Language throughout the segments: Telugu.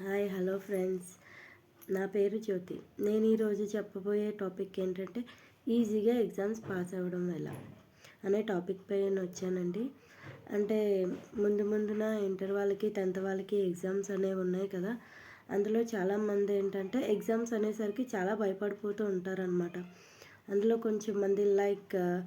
Hi hello friends. నా పేరు జ్యోతి. నేను ఈరోజు చెప్పబోయే టాపిక్ ఏంటంటే ఈజీగా ఎగ్జామ్స్ పాస్ అవ్వడం ఎలా అనే టాపిక్ పైన వచ్చానండి. అంటే ముందు ముందున ఇంటర్ వాళ్ళకి టెన్త్ వాళ్ళకి ఎగ్జామ్స్ అనేవి ఉన్నాయి కదా. అందులో చాలామంది ఏంటంటే ఎగ్జామ్స్ అనేసరికి చాలా భయపడిపోతూ ఉంటారనమాట అందులో కొంచెం మంది లైక్ uh,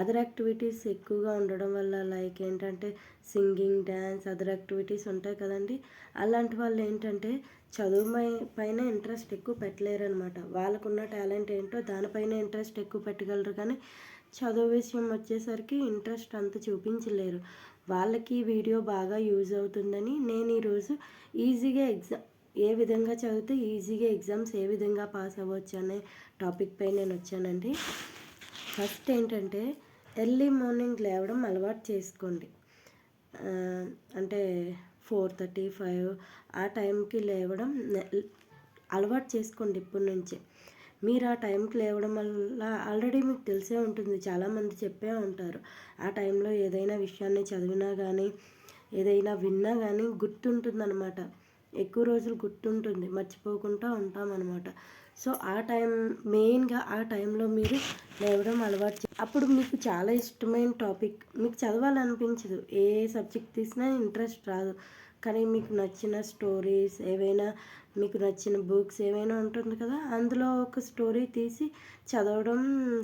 అదర్ యాక్టివిటీస్ ఎక్కువగా ఉండడం వల్ల లైక్ ఏంటంటే సింగింగ్ డ్యాన్స్ అదర్ యాక్టివిటీస్ ఉంటాయి కదండి. అలాంటి వాళ్ళు ఏంటంటే చదువు పైన ఇంట్రెస్ట్ ఎక్కువ పెట్టలేరు అనమాట వాళ్ళకున్న టాలెంట్ ఏంటో దానిపైన ఇంట్రెస్ట్ ఎక్కువ పెట్టగలరు కానీ చదువు విషయం వచ్చేసరికి ఇంట్రెస్ట్ అంత చూపించలేరు. వాళ్ళకి వీడియో బాగా యూజ్ అవుతుందని నేను ఈరోజు ఈజీగా ఎగ్జామ్ ఏ విధంగా చదివితే ఈజీగా ఎగ్జామ్స్ ఏ విధంగా పాస్ అవ్వచ్చు అనే టాపిక్ పై నేను వచ్చానండి. ఫస్ట్ ఏంటంటే ఎర్లీ మార్నింగ్ లేవడం అలవాటు చేసుకోండి. అంటే ఫోర్ థర్టీ ఫైవ్ ఆ టైంకి లేవడం అలవాటు చేసుకోండి ఇప్పటి నుంచే. మీరు ఆ టైంకి లేవడం వల్ల ఆల్రెడీ మీకు తెలిసే ఉంటుంది చాలామంది చెప్పే ఉంటారు. ఆ టైంలో ఏదైనా విషయాన్ని చదివినా కానీ ఏదైనా విన్నా కానీ గుర్తుంటుందన్నమాట. ఎక్కువ రోజులు గుర్తుంటుంది మర్చిపోకుండా ఉంటామన్నమాట. సో ఆ టైం మెయిన్గా ఆ టైంలో మీరు లేవడం అలవాటు అప్పుడు మీకు చాలా ఇష్టమైన టాపిక్ మీకు చదవాలనిపించదు. ఏ సబ్జెక్ట్ తీసినా ఇంట్రెస్ట్ రాదు. కానీ మీకు నచ్చిన స్టోరీస్ ఏవైనా మీకు నచ్చిన బుక్స్ ఏమైనా ఉంటుంది కదా అందులో ఒక స్టోరీ తీసి చదవడం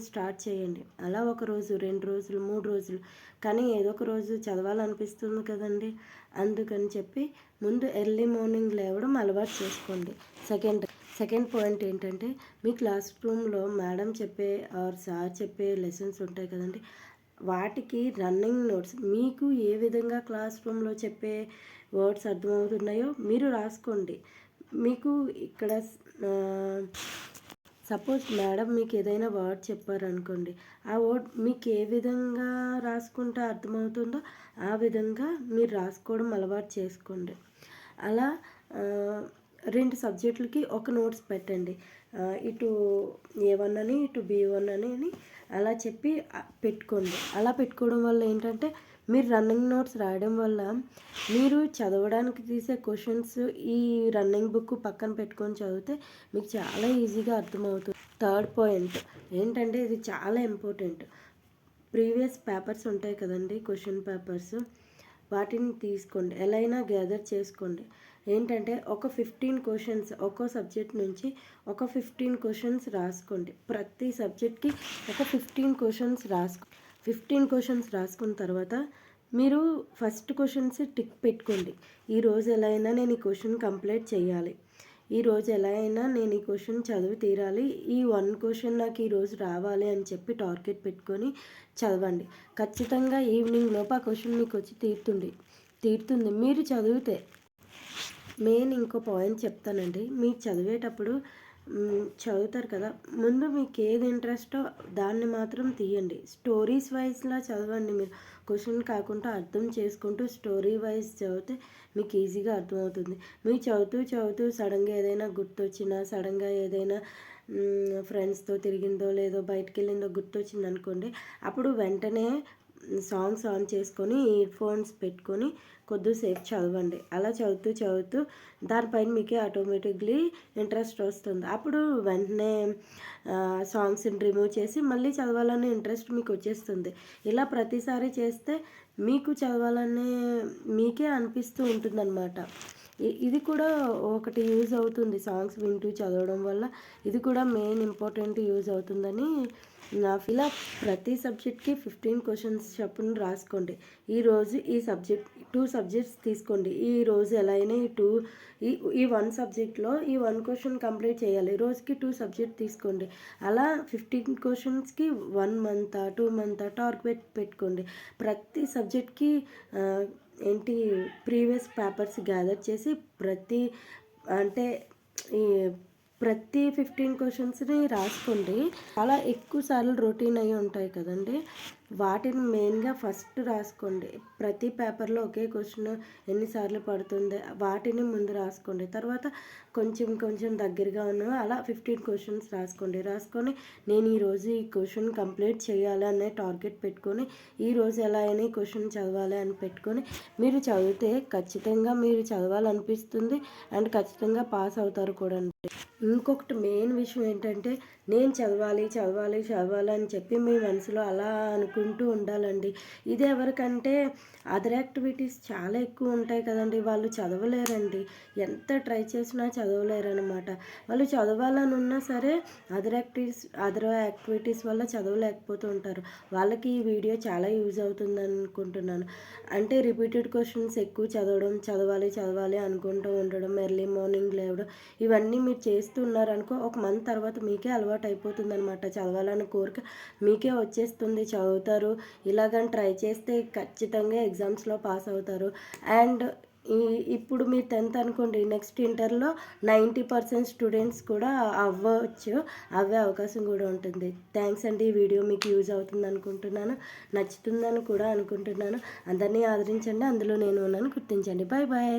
స్టార్ట్ చేయండి. అలా ఒక రోజు రెండు రోజులు మూడు రోజులు కానీ ఏదో ఒక రోజు చదవాలనిపిస్తుంది కదండి. అందుకని చెప్పి ముందు ఎర్లీ మార్నింగ్ లేవడం అలవాటు చేసుకోండి. సెకండ్ సెకండ్ పాయింట్ ఏంటంటే మీ క్లాస్ రూమ్లో మేడం చెప్పే ఆర్ సార్ చెప్పే లెసన్స్ ఉంటాయి కదండి వాటికి రన్నింగ్ నోట్స్ మీకు ఏ విధంగా క్లాస్ రూమ్లో చెప్పే వర్డ్స్ అర్థమవుతున్నాయో మీరు రాసుకోండి. మీకు ఇక్కడ సపోజ్ మేడం మీకు ఏదైనా వర్డ్ చెప్పారనుకోండి ఆ వర్డ్ మీకు ఏ విధంగా రాసుకుంటే అర్థమవుతుందో ఆ విధంగా మీరు రాసుకోవడం అలవాటు చేసుకోండి. అలా రెండు సబ్జెక్టులకి ఒక నోట్స్ పెట్టండి. ఇటు ఏ వన్ అని ఇటు బి వన్ అని అని అలా చెప్పి పెట్టుకోండి. అలా పెట్టుకోవడం వల్ల ఏంటంటే మీరు రన్నింగ్ నోట్స్ రాయడం వల్ల మీరు చదవడానికి తీసే క్వశ్చన్స్ ఈ రన్నింగ్ బుక్ పక్కన పెట్టుకొని చదివితే మీకు చాలా ఈజీగా అర్థమవుతుంది. Third point. ఏంటంటే ఇది చాలా ఇంపార్టెంట్. ప్రీవియస్ పేపర్స్ ఉంటాయి కదండి క్వశ్చన్ పేపర్స్. వాటిని తీసుకోండి. ఎలా అయినా గ్యాదర్ చేసుకోండి. ఏంటంటే ఒక ఫిఫ్టీన్ క్వశ్చన్స్ ఒక్కో సబ్జెక్ట్ నుంచి ఒక ఫిఫ్టీన్ క్వశ్చన్స్ రాసుకోండి. ప్రతి సబ్జెక్ట్కి ఒక ఫిఫ్టీన్ క్వశ్చన్స్ రాసుకో ఫిఫ్టీన్ క్వశ్చన్స్ రాసుకున్న తర్వాత మీరు ఫస్ట్ క్వశ్చన్స్ టిక్ పెట్టుకోండి. ఈరోజు ఎలా అయినా నేను ఈ క్వశ్చన్ కంప్లీట్ చేయాలి. ఈరోజు ఎలా అయినా నేను ఈ క్వశ్చన్ చదివి తీరాలి. ఈ వన్ క్వశ్చన్ నాకు ఈరోజు రావాలి అని చెప్పి టార్గెట్ పెట్టుకొని చదవండి. ఖచ్చితంగా ఈవినింగ్ లోపు ఆ క్వశ్చన్ మీకు వచ్చి తీరుతుంది. తీరుతుంది. మీరు చదివితే మెయిన్ ఇంకో పాయింట్ చెప్తానండి. మీరు చదివేటప్పుడు చదువుతారు కదా ముందు మీకు ఏది ఇంట్రెస్టో దాన్ని మాత్రం తీయండి. స్టోరీస్ వైజ్లా చదవండి మీరు. క్వశ్చన్ కాకుండా అర్థం చేసుకుంటూ స్టోరీ వైజ్ చదివితే మీకు ఈజీగా అర్థమవుతుంది. మీరు చదువుతూ చదువుతూ సడన్గా ఏదైనా గుర్తొచ్చినా సడన్గా ఏదైనా ఫ్రెండ్స్తో తిరిగిందో లేదో బయటకు వెళ్ళిందో గుర్తొచ్చింది అనుకోండి అప్పుడు వెంటనే సాంగ్స్ ఆన్ చేసుకొని ఇయర్ ఫోన్స్ పెట్టుకొని కొద్దిసేపు చదవండి. అలా చదువుతూ చదువుతూ దానిపైన మీకే ఆటోమేటిక్లీ ఇంట్రెస్ట్ వస్తుంది. అప్పుడు వెంటనే సాంగ్స్ని రిమూవ్ చేసి మళ్ళీ చదవాలనే ఇంట్రెస్ట్ మీకు వచ్చేస్తుంది. ఇలా ప్రతిసారి చేస్తే మీకు చదవాలనే మీకే అనిపిస్తూ ఉంటుందన్నమాట. ఇది కూడా ఒకటి యూజ్ అవుతుంది. సాంగ్స్ వింటూ చదవడం వల్ల ఇది కూడా మెయిన్ ఇంపార్టెంట్ యూజ్ అవుతుందని ఇలా ప్రతి సబ్జెక్ట్కి ఫిఫ్టీన్ క్వశ్చన్స్ చొప్పున రాసుకోండి. ఈరోజు ఈ సబ్జెక్ట్ టూ సబ్జెక్ట్స్ తీసుకోండి. ఈ రోజు ఎలా అయినా ఈ టూ ఈ ఈ వన్ సబ్జెక్ట్లో ఈ వన్ క్వశ్చన్ కంప్లీట్ చేయాలి. రోజుకి టూ సబ్జెక్ట్ తీసుకోండి. అలా ఫిఫ్టీన్ క్వశ్చన్స్కి one month two month target పెట్టుకోండి. ప్రతి సబ్జెక్ట్కి ఏంటి ప్రీవియస్ పేపర్స్ గ్యాదర్ చేసి ప్రతి అంటే ఈ ప్రతి ఫిఫ్టీన్ క్వశ్చన్స్ని రాసుకోండి చాలా ఎక్కువ సార్లు రొటీన్ అయి ఉంటాయి కదండి. వాటిని మెయిన్గా ఫస్ట్ రాసుకోండి. ప్రతి పేపర్లో ఒకే క్వశ్చన్ ఎన్నిసార్లు పడుతుంది వాటిని ముందు రాసుకోండి. తర్వాత కొంచెం కొంచెం దగ్గరగా ఉన్న అలా ఫిఫ్టీన్ క్వశ్చన్స్ రాసుకోండి. రాసుకొని నేను ఈరోజు ఈ క్వశ్చన్ కంప్లీట్ చేయాలి అనే టార్గెట్ పెట్టుకొని ఈరోజు ఎలా అయినా ఈ క్వశ్చన్ చదవాలి అని పెట్టుకొని మీరు చదివితే ఖచ్చితంగా మీరు చదవాలనిపిస్తుంది. అండ్ ఖచ్చితంగా పాస్ అవుతారు కూడా ఇంకొకటి మెయిన్ విషయం ఏంటంటే నేను చదవాలి చదవాలి చదవాలి అని చెప్పి మీ మనసులో అలా అనుకుంటూ ఉండాలండి. ఇది ఎవరికంటే అదర్ యాక్టివిటీస్ చాలా ఎక్కువ ఉంటాయి కదండి. వాళ్ళు చదవలేరండి. ఎంత ట్రై చేసినా చదవలేరు అనమాట వాళ్ళు చదవాలని ఉన్నా సరే అదర్ యాక్టివిటీస్ అదర్ యాక్టివిటీస్ వల్ల చదవలేకపోతూ ఉంటారు. వాళ్ళకి ఈ వీడియో చాలా యూజ్ అవుతుంది అనుకుంటున్నాను. అంటే రిపీటెడ్ క్వశ్చన్స్ ఎక్కువ చదవడం చదవాలి చదవాలి అనుకుంటూ ఉండడం ఎర్లీ మార్నింగ్ లేవడం ఇవన్నీ మీరు చేసి చేస్తున్నారనుకో ఒక మంత్ తర్వాత మీకే అలవాటు అయిపోతుంది అనమాట చదవాలన్న కోరిక మీకే వచ్చేస్తుంది. చదువుతారు ఇలాగని ట్రై చేస్తే ఖచ్చితంగా ఎగ్జామ్స్లో పాస్ అవుతారు. అండ్ ఈ ఇప్పుడు మీరు టెన్త్ అనుకోండి నెక్స్ట్ ఇంటర్లో నైంటీ పర్సెంట్ స్టూడెంట్స్ కూడా అవ్వచ్చు అవ్వే అవకాశం కూడా ఉంటుంది. థ్యాంక్స్ అండి ఈ వీడియో మీకు యూజ్ అవుతుంది అనుకుంటున్నాను నచ్చుతుందని కూడా అనుకుంటున్నాను. అందరినీ ఆదరించండి అందులో నేను ఉన్నాను. గుర్తించండి. Bye bye